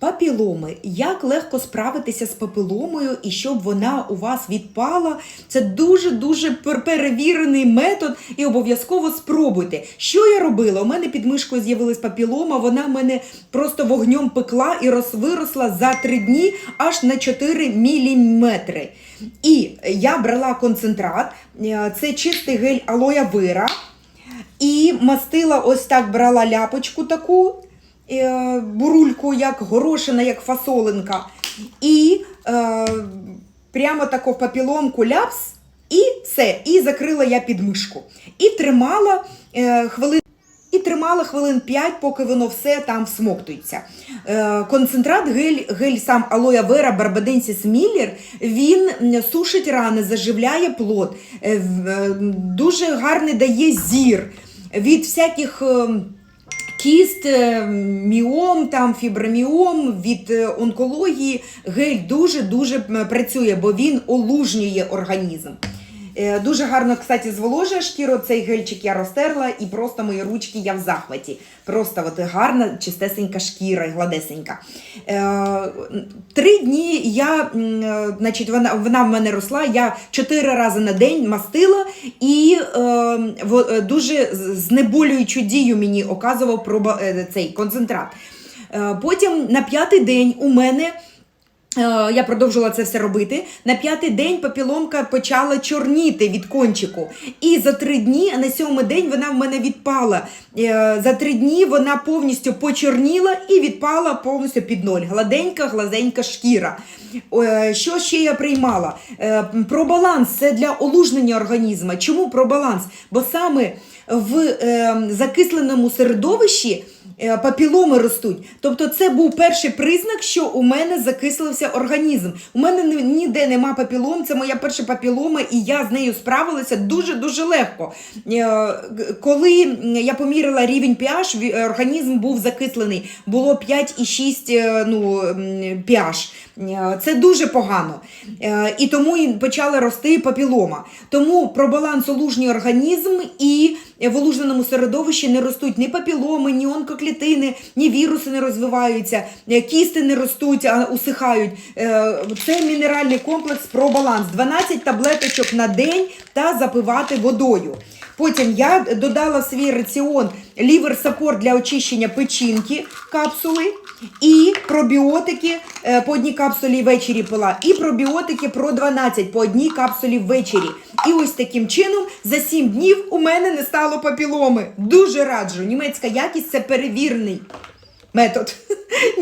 Папіломи. Як легко справитися з папіломою і щоб вона у вас відпала? Це дуже-дуже перевірений метод і обов'язково спробуйте. Що я робила? У мене під мишкою з'явилась папілома, вона мене просто вогнем пекла і роз- виросла за 3 дні аж на 4 міліметри. І я брала концентрат, е, це чистий гель алоя вира. І мастила ось так брала ляпочку таку, бурульку, як горошина, як фасолинка. І е, прямо тако папіломку ляпс, і все. І закрила я підмишку. І тримала е, хвилин. І тримала хвилин 5, поки воно все там всмоктується. Е, концентрат гель, гель сам алоя вера барбаденсіс міллер, він сушить рани, заживляє плод, е, е, дуже гарний дає зір від всяких. е, Кіст, е, міом, там фіброміом від е, онкології гель дуже-дуже працює, бо він олужнює організм. Е, Дуже гарно, кстати, зволожує шкіру. Цей гельчик я розтерла, і просто мої ручки я в захваті. Просто от гарна, чистесенька шкіра, гладесенька. Е, Три дні я, е, значить, вона, вона в мене росла, я чотири рази на день мастила і е, дуже знеболюючу дію мені оказував цей концентрат. Потім на п'ятий день у мене. Е, Я продовжила це все робити. На п'ятий день папіломка почала чорніти від кончику. І за три дні, а на сьомий день вона в мене відпала. Е, За три дні вона повністю почорніла і відпала повністю під ноль. Гладенька, глазенька шкіра. Е, Що ще я приймала? Про баланс це для олужнення організму. Чому про баланс? Бо саме в закисленому середовищі папіломи ростуть. Тобто це був перший признак, що у мене закислився організм. У мене ніде нема папілом, це моя перша папілома, і я з нею справилася дуже-дуже легко. Е, Коли я поміряла рівень pH, е, організм був закислений, було 5,6 е, ну, pH. Е, Це дуже погано. Е, І тому почала рости папілома. Тому про баланс олужній організм і в олужненому середовищі не ростуть ні папіломи, ні онкоклітини, ні віруси не розвиваються, е, кісти не ростуть, а усихають. Е, Це мінеральний комплекс про баланс. 12 таблеточок на день та запивати водою. Потім я додала в свій раціон лівер саппорт для очищення печінки капсули і пробіотики е, по одній капсулі ввечері пила, і пробіотики про 12 по одній капсулі ввечері. І ось таким чином за 7 днів у мене не стало папіломи. Дуже раджу. Німецька якість це перевірний метод.